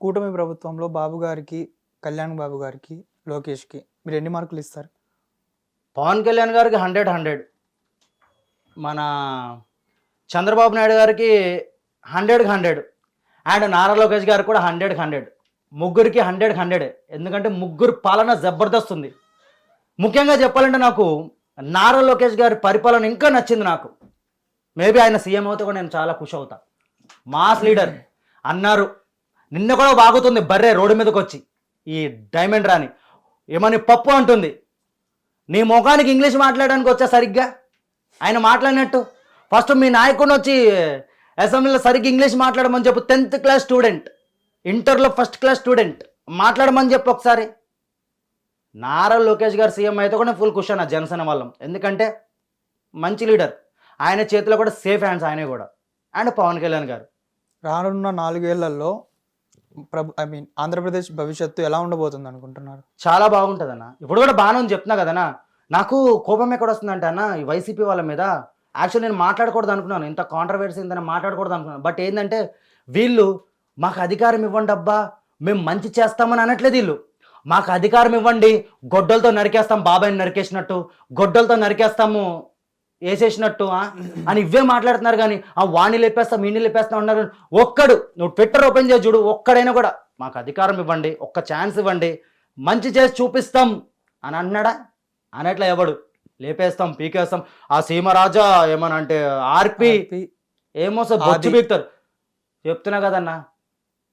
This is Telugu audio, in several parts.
కూటమి ప్రభుత్వంలో బాబు గారికి కళ్యాణ్ బాబు గారికి లోకేష్కి మీరు ఎన్ని మార్కులు ఇస్తారు? పవన్ కళ్యాణ్ గారికి హండ్రెడ్ హండ్రెడ్. మన చంద్రబాబు నాయుడు గారికి హండ్రెడ్కి హండ్రెడ్. అండ్ నారా లోకేష్ గారికి కూడా హండ్రెడ్కి హండ్రెడ్. ముగ్గురికి హండ్రెడ్ హండ్రెడ్. ఎందుకంటే ముగ్గురు పాలన జబర్దస్త్ ఉంది ముఖ్యంగా చెప్పాలంటే నాకు నారా లోకేష్ గారి పరిపాలన ఇంకా నచ్చింది నాకు. మేబీ ఆయన సీఎం అవుతే కూడా నేను చాలా ఖుషి అవుతా. Mass leader. అన్నారు. నిన్న కూడా వాగుతుంది బర్రే రోడ్డు మీదకి వచ్చి ఈ డైమండ్ రాని ఏమని పప్పు అంటుంది. నీ ముఖానికి ఇంగ్లీష్ మాట్లాడడానికి వచ్చా సరిగ్గా? ఆయన మాట్లాడినట్టు. ఫస్ట్ మీ నాయకుడిని వచ్చి అసెంబ్లీలో సరిగ్గా ఇంగ్లీష్ మాట్లాడమని చెప్పు. Tenth class student. ఇంటర్లో ఫస్ట్ క్లాస్ స్టూడెంట్. మాట్లాడమని చెప్పు ఒకసారి. నారా లోకేష్ గారు సీఎం అయితే కూడా ఫుల్ క్వశ్చన్ ఆ జనసేన వాళ్ళం. ఎందుకంటే మంచి లీడర్. ఆయన చేతిలో కూడా సేఫ్ హ్యాండ్స్ ఆయనే కూడా. అండ్ పవన్ కళ్యాణ్ గారు. రానున్న నాలుగేళ్ళలో ప్రభు ఐ మీన్ ఆంధ్రప్రదేశ్ భవిష్యత్తు ఎలా ఉండబోతుంది అనుకుంటున్నారు? చాలా బాగుంటుంది అన్న ఇప్పుడు కూడా బాగానే ఉంది చెప్తున్నా కదనా నాకు కోపం ఎక్కడ వస్తుందంటే అన్న ఈ వైసీపీ వాళ్ళ మీద యాక్చువల్ నేను మాట్లాడకూడదు అనుకున్నాను. ఇంత కాంట్రవర్సీ ఇంత మాట్లాడకూడదు అనుకున్నాను. బట్ ఏంటంటే వీళ్ళు మాకు అధికారం ఇవ్వండి అబ్బా మేము మంచి చేస్తామని అనట్లేదు వీళ్ళు. మాకు అధికారం ఇవ్వండి గొడ్డలతో నరికేస్తాం బాబాయ్ని నరికేసినట్టు. గొడ్డలతో నరికేస్తాము వేసేసినట్టు? అని ఇవే మాట్లాడుతున్నారు కానీ ఆ వాణి లేపేస్తాం ఈని లేపేస్తాం అన్నారు. ఒక్కడు నువ్వు ట్విట్టర్ ఓపెన్ చేసి చూడు ఒక్కడైనా కూడా మాకు అధికారం ఇవ్వండి ఒక్క ఛాన్స్ ఇవ్వండి మంచి చేసి చూపిస్తాం అని అన్నాడా అనట్లా ఎవడు? లేపేస్తాం పీకేస్తాం. ఆ సీమరాజా ఏమని అంటే ఆర్పి. ఏమో సార్ బొచ్చు. బీక్తారు. చెప్తున్నా కదన్నా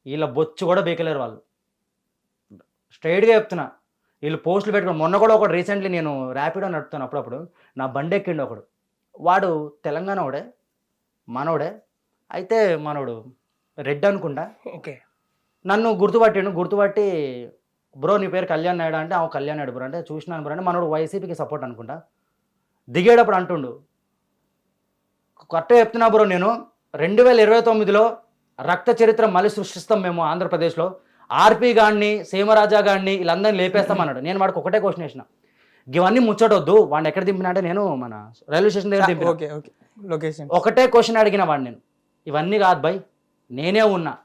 వీళ్ళ బొచ్చు కూడా బీకలేరు వాళ్ళు. స్ట్రైట్గా చెప్తున్నా. వీళ్ళు పోస్టులు పెట్టుకుని మొన్న కూడా ఒకడు రీసెంట్లీ నేను ర్యాపిడో నడుపుతాను అప్పుడప్పుడు. నా బండి ఎక్కిండు ఒకడు. వాడు తెలంగాణ వాడే మనోడే. అయితే మనోడు రెడ్ అనుకుంటా. ఓకే. నన్ను గుర్తుపట్టిండు గుర్తుపట్టి బ్రో నీ పేరు కళ్యాణ్ నాయుడు అంటే ఆ కళ్యాణ్ నాయుడు బ్రో అంటే చూసినాను బ్రో అంటే మనోడు వైసీపీకి సపోర్ట్ అనుకుంటా. దిగేటప్పుడు అంటుండు కరెక్ట్గా చెప్తున్నా బ్రో నేను రెండు వేల ఇరవై తొమ్మిదిలో రక్త చరిత్ర మళ్ళీ సృష్టిస్తాం మేము ఆంధ్రప్రదేశ్లో. ఆర్పి గాడిని సీమరాజా గాడిని వీళ్ళందరినీ లేపేస్తాం అన్నాడు నేను వాడికి ఒకటే క్వశ్చన్ వేసిన. ఇవన్నీ ముచ్చటొద్దు. వాడిని ఎక్కడ దింపినా అంటే నేను మన రైల్వే స్టేషన్ దగ్గర దింపిన. Okay okay. లొకేషన్. ఒకటే క్వశ్చన్ అడిగిన వాడిని నేను. ఇవన్నీ కాదు బై నేనే ఉన్నా.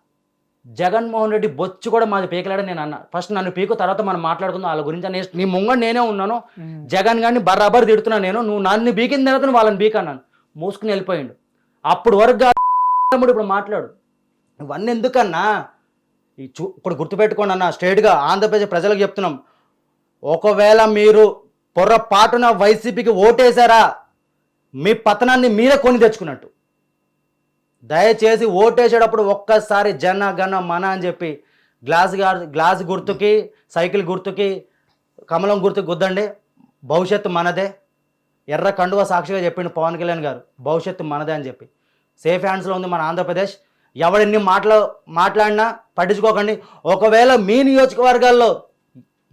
జగన్మోహన్ రెడ్డి బొచ్చు కూడా మాది పీకలాడని నేను అన్నా. ఫస్ట్ నన్ను పీకు తర్వాత మనం మాట్లాడుకుందాం. వాళ్ళ గురించి అని నీ ముంగ నేనే ఉన్నాను. జగన్ గారిని బరాబర్ తిడుతున్నా నేను. నువ్వు నన్ను బీకిన తర్వాత నువ్వు వాళ్ళని బీక్ అన్నాను. మూసుకుని వెళ్ళిపోయిండు. అప్పుడు వరకు తమ్ముడు ఇప్పుడు మాట్లాడు. ఇవన్నీ ఎందుకన్నా? ఇప్పుడు గుర్తుపెట్టుకోండి అన్న స్ట్రేట్గా ఆంధ్రప్రదేశ్ ప్రజలకు చెప్తున్నాం. ఒకవేళ మీరు పొర్రపాటున వైసీపీకి ఓటేశారా? మీ పతనాన్ని మీరే కొని తెచ్చుకున్నట్టు. దయచేసి ఓటేసేటప్పుడు ఒక్కసారి జన గణ మన అని చెప్పి గ్లాస్ గ్లాస్ గుర్తుకి సైకిల్ గుర్తుకి కమలం గుర్తుకి గుద్దండి. భవిష్యత్తు మనదే. ఎర్ర కండువ సాక్షిగా చెప్పిండు పవన్ కళ్యాణ్ గారు. భవిష్యత్తు మనదే అని చెప్పి. సేఫ్ హ్యాండ్స్లో ఉంది మన ఆంధ్రప్రదేశ్. ఎవడెన్ని మాటలు మాట్లాడినా పట్టించుకోకండి. ఒకవేళ మీ నియోజకవర్గాల్లో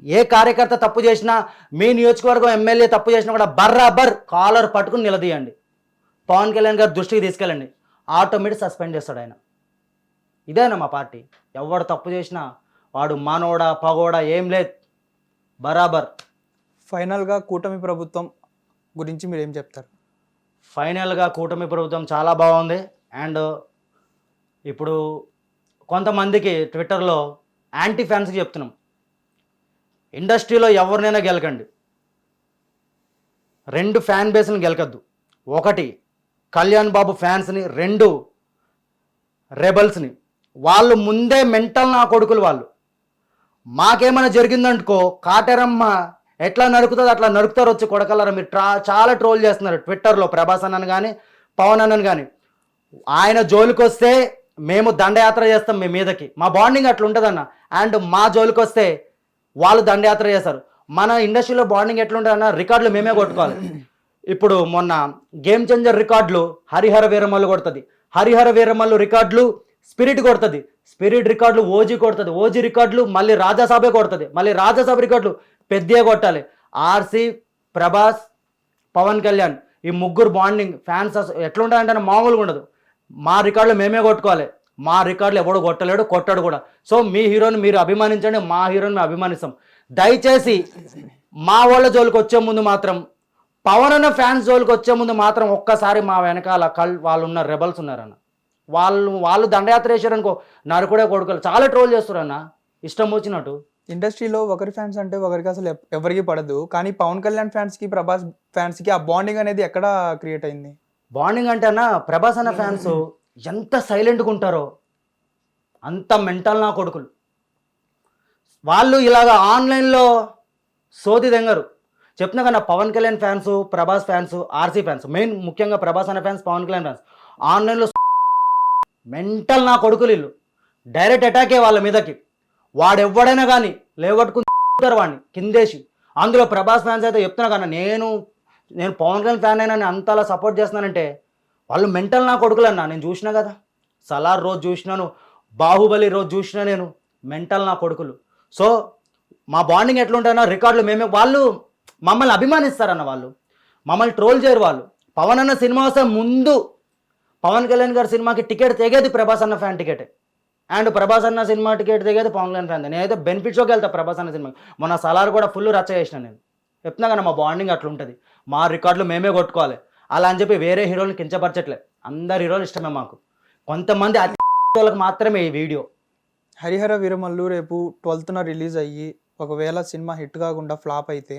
ఏ కార్యకర్త తప్పు చేసినా మీ నియోజకవర్గం ఎమ్మెల్యే తప్పు చేసినా కూడా బర్రాబర్ కాలర్ పట్టుకుని నిలదీయండి. పవన్ కళ్యాణ్ గారు దృష్టికి తీసుకెళ్ళండి. ఆటోమేటిక్ సస్పెండ్ చేస్తాడు ఆయన. ఇదేనా మా పార్టీ? ఎవడు తప్పు చేసినా వాడు మానోడా పగోడా ఏం లేదు. బరాబర్. ఫైనల్గా కూటమి ప్రభుత్వం గురించి మీరు ఏం చెప్తారు? ఫైనల్గా కూటమి ప్రభుత్వం చాలా బాగుంది. అండ్ ఇప్పుడు కొంతమందికి ట్విట్టర్లో యాంటీ ఫ్యాన్స్కి చెప్తున్నాం. ఇండస్ట్రీలో ఎవరినైనా గెలకండి. రెండు ఫ్యాన్ బేస్ని గెలకద్దు. ఒకటి కళ్యాణ్ బాబు ఫ్యాన్స్ని రెండు రెబల్స్ని. వాళ్ళు ముందే మెంటల్ నా కొడుకులు వాళ్ళు. మాకేమైనా జరిగిందనుకో కాటరమ్మ ఎట్లా నరుకుతుందో అట్లా నరుకుతారు వచ్చి కొడకలరా. మీరు ట్రా చాలా ట్రోల్ చేస్తున్నారు ట్విట్టర్లో ప్రభాస్ అన్నను కానీ పవన్ అన్నను కానీ ఆయన జోలికి వస్తే మేము దండయాత్ర చేస్తాం మీ మీదకి. మా బాండింగ్ అట్లా ఉంటుందన్న అండ్ మా జోలికి వస్తే వాళ్ళు దండయాత్ర చేస్తారు. మన ఇండస్ట్రీలో బాండింగ్ ఎట్లుంటుందన్న రికార్డులు మేమే కొట్టుకోవాలి. ఇప్పుడు మొన్న గేమ్ చేంజర్ రికార్డులు హరిహర వీరమల్లు కొడుతుంది. హరిహర వీరమల్లు రికార్డులు స్పిరిట్ కొడుతుంది. స్పిరిట్ రికార్డులు ఓజీ కొడుతుంది. ఓజీ రికార్డులు మళ్ళీ రాజాసభే కొడుతుంది. మళ్ళీ రాజాసాబ్ రికార్డులు పెద్దే కొట్టాలి. ఆర్సీ ప్రభాస్ పవన్ కళ్యాణ్ ఈ ముగ్గురు బాండింగ్ ఫ్యాన్స్ ఎట్లుంటాయంటే మామూలుగా ఉండదు మా రికార్డులు మేమే కొట్టుకోవాలి. మా రికార్డులు ఎవడు కొట్టలేడు కొట్టాడు కూడా. సో మీ హీరోని మీరు అభిమానించండి మా హీరోని మేము అభిమానిస్తాం. దయచేసి మా వాళ్ళ జోలికి వచ్చే ముందు మాత్రం పవన్ అన్న ఫ్యాన్స్ జోలికి వచ్చే ముందు మాత్రం ఒక్కసారి మా వెనకాల కల్ వాళ్ళు ఉన్న రెబల్స్ ఉన్నారన్న. వాళ్ళు వాళ్ళు దండయాత్ర చేశారు అనుకో నరుకుడే కొడుకులు. చాలా ట్రోల్ చేస్తారు అన్న ఇష్టం వచ్చినట్టు. ఇండస్ట్రీలో ఒకరి ఫ్యాన్స్ అంటే ఒకరికి అసలు ఎవరికి పడదు. కానీ పవన్ కళ్యాణ్ ఫ్యాన్స్కి ప్రభాస్ ఫ్యాన్స్కి ఆ బాండింగ్ అనేది ఎక్కడ క్రియేట్ అయింది? బాండింగ్ అంటే అన్న ప్రభాస్ అన్న ఫ్యాన్స్ ఎంత సైలెంట్గా ఉంటారో అంత మెంటల్ నా కొడుకులు. వాళ్ళు ఇలాగ ఆన్లైన్లో సోది దెంగరు. చెప్తున్నా కన్నా Pavan Kalyan fans Prabhas fans RC fans main ముఖ్యంగా ప్రభాస్ అనే ఫ్యాన్స్ పవన్ కళ్యాణ్ ఫ్యాన్స్ ఆన్లైన్లో మెంటల్ నా కొడుకులు ఇల్లు డైరెక్ట్ అటాకే వాళ్ళ మీదకి. వాడెవ్వడైనా కానీ లేవట్టుకుంటారు వాడిని కిందేసి. అందులో ప్రభాస్ ఫ్యాన్స్ అయితే చెప్తున్నా కన్నా నేను నేను పవన్ కళ్యాణ్ ఫ్యాన్ అయినా అంతలా సపోర్ట్ చేస్తున్నానంటే వాళ్ళు మెంటల్ నా కొడుకులన్నా నేను చూసినా కదా. సలార్ రోజు చూసినాను బాహుబలి రోజు చూసినా నేను మెంటల్ నా కొడుకులు. సో మా బాండింగ్ ఎట్లుంటాయన్నా రికార్డులు మేమే వాళ్ళు మమ్మల్ని అభిమానిస్తారన్న వాళ్ళు. మమ్మల్ని ట్రోల్ చేయరు వాళ్ళు. పవన్ అన్న సినిమా వస్తే ముందు పవన్ కళ్యాణ్ గారి సినిమాకి టికెట్ తెగేది ప్రభాస్ అన్న ఫ్యాన్ టికెట్. అండ్ ప్రభాస్ అన్న సినిమా టికెట్ తెగేది పవన్ కళ్యాణ్ ఫ్యాన్. నేనైతే బెనిఫిట్స్లోకి వెళ్తా ప్రభాస్ అన్న సినిమాకి. మొన్న సలార్ కూడా ఫుల్ రచ్చ చేసిన నేను. చెప్తున్నా కానీ మా బాండింగ్ అట్లా ఉంటుంది మా రికార్డులు మేమే కొట్టుకోవాలి. అలా అని చెప్పి వేరే హీరోని కించపరచట్లే అందరు హీరోలు ఇష్టమే మాకు. కొంతమంది అతి వాళ్ళకి మాత్రమే ఈ వీడియో. హరిహర వీరమల్లు రేపు ట్వెల్త్న రిలీజ్ అయ్యి ఒకవేళ సినిమా హిట్ కాకుండా ఫ్లాప్ అయితే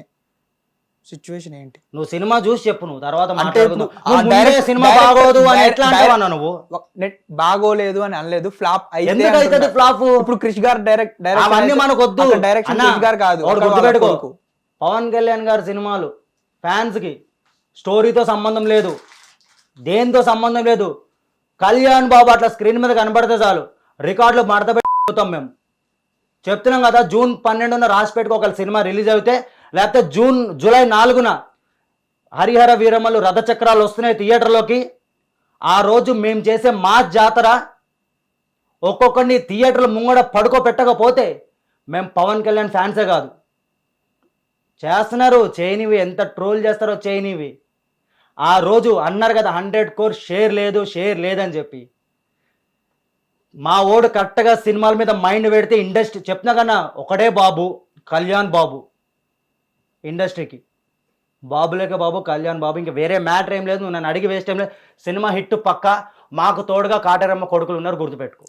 సిచ్యువేషన్ ఏంటి? నువ్వు సినిమా చూసి చెప్పు నువ్వు తర్వాత మాట్లాడుకుందాం. సినిమా బాగోదు అని ఎట్లా అంటావన్నా నువ్వు? నెట్ బాగోలేదు అని అనలేదు ఫ్లాప్ అయితే. ఫ్లాప్? ఇప్పుడు క్రిష్ గారు డైరెక్ట్ అవన్నీ మనకు వద్దు. డైరెక్షన్ అన్నా, క్రిష్ గారు కాదు. పవన్ కళ్యాణ్ గారి సినిమాలు ఫ్యాన్స్కి స్టోరీతో సంబంధం లేదు. దేంతో సంబంధం లేదు? కళ్యాణ్ బాబు అట్లా స్క్రీన్ మీద కనబడితే చాలు. రికార్డులు మడత మేము. చెప్తున్నాం కదా జూన్ పన్నెండున రాసి ఒక సినిమా రిలీజ్ అయితే లేకపోతే జూన్ జూలై నాలుగున హరిహర వీరమ్మలు రథచక్రాలు వస్తున్నాయి థియేటర్లోకి. ఆ రోజు మేము చేసే మా జాతర. ఒక్కొక్కరిని థియేటర్లు ముంగడ పడుకోబెట్టకపోతే మేము పవన్ కళ్యాణ్ ఫ్యాన్సే కాదు. చేస్తున్నారు చేయనివి. ఎంత ట్రోల్ చేస్తారో చేయనివి. ఆ రోజు అన్నారు కదా హండ్రెడ్ కోర్ షేర్ లేదు షేర్ లేదని చెప్పి. మా ఓడు కరెక్ట్గా సినిమాల మీద మైండ్ పెడితే ఇండస్ట్రీ చెప్తున్నా కన్నా ఒకటే బాబు కళ్యాణ్ బాబు. ఇండస్ట్రీకి. బాబులేక బాబు కళ్యాణ్ బాబు ఇంకా వేరే మ్యాటర్ ఏం లేదు. నువ్వు నన్ను అడిగి వేస్ట్ ఏం లేదు. సినిమా హిట్ పక్క మాకు తోడుగా కాటరమ్మ కొడుకులు ఉన్నారు గుర్తుపెట్టుకో.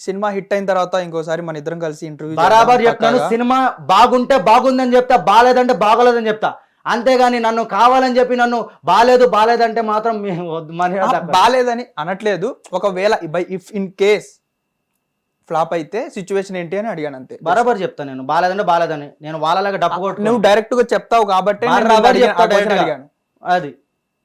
సినిమా హిట్ అయిన తర్వాత ఇంకోసారి మన ఇద్దరం కలిసి ఇంటర్వ్యూ బరాబర్ చెప్తాను సినిమా బాగుంటే బాగుందని చెప్తా బాగాలేదంటే బాగోలేదని చెప్తా. అంతేగాని నన్ను కావాలని చెప్పి నన్ను బాగాలేదు బాగాలేదంటే మాత్రం. బాగాలేదని అనట్లేదు. ఒకవేళ by if in case flop అయితే సిచ్యువేషన్ ఏంటి అని అడిగాను అంతే. బరాబర్ చెప్తా నేను బాగాలేదంటే బాగాలేదని నేను వాళ్ళలాగా డప్పు కొట్టు నువ్వు డైరెక్ట్గా చెప్తావు కాబట్టి అది.